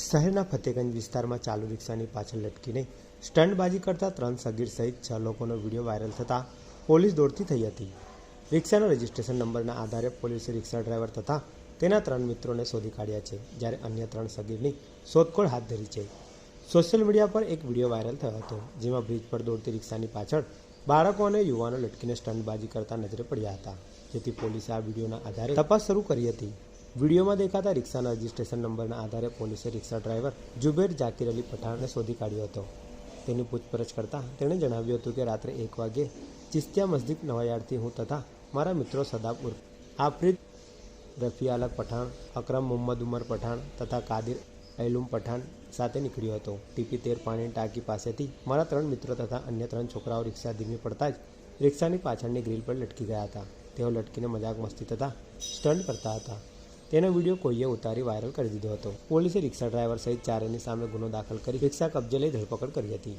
શહેરના ફતેગંજ વિસ્તારમાં ચાલુ રિક્ષાની પાછળ લટકીને સ્ટન્ટબાજી કરતા ત્રણ સગીર સહિત છ લોકોનો વીડિયો વાયરલ થતાં પોલીસ દોડતી થઈ હતી. રિક્ષાના રજિસ્ટ્રેશન નંબરના આધારે પોલીસે રિક્ષા ડ્રાઈવર તથા તેના ત્રણ મિત્રોને શોધી કાઢ્યા છે, જ્યારે અન્ય ત્રણ સગીરની શોધખોળ હાથ ધરી છે. સોશિયલ મીડિયા પર એક વીડિયો વાયરલ થયો હતો, જેમાં બ્રિજ પર દોડતી રિક્ષાની પાછળ બાળકો અને યુવાનો લટકીને સ્ટન્ટબાજી કરતા નજરે પડ્યા હતા. જેથી પોલીસે આ વિડીયોના આધારે તપાસ શરૂ કરી હતી. વિડીયોમાં દેખાતા રિક્ષાના રજિસ્ટ્રેશન નંબરના આધારે પોલીસે રિક્ષા ડ્રાઈવર જુબેર જાકીર અલી પઠાણને શોધી કાઢ્યો હતો. તેની પૂછપરછ કરતાં તેણે જણાવ્યું હતું કે રાત્રે એક વાગે ચિસ્તિયા મસ્જિદ નવાયાર્ડથી હું તથા મારા મિત્રો સદાબ ઉર્ફ આફરીદ, રફી પઠાણ, અકરમ મોહમ્મદ ઉમર પઠાણ તથા કાદિર અયલુમ પઠાણ સાથે નીકળ્યો હતો. ટીપી તેર પાણીની ટાંકી પાસેથી મારા ત્રણ મિત્રો તથા અન્ય ત્રણ છોકરાઓ રિક્ષા ધીમી પડતા જ રિક્ષાની પાછળની ગ્રીલ પર લટકી ગયા હતા. તેઓ લટકીને મજાક મસ્તી તથા સ્ટન્ટ કરતા હતા. તેનો વીડિયો કોઈએ ઉતારી વાયરલ કરી દીધો હતો. પોલીસે રિક્ષા ડ્રાઈવર સહિત ચારેની સામે ગુનો દાખલ કરી રિક્ષા કબજે લઈ ધરપકડ કરી હતી.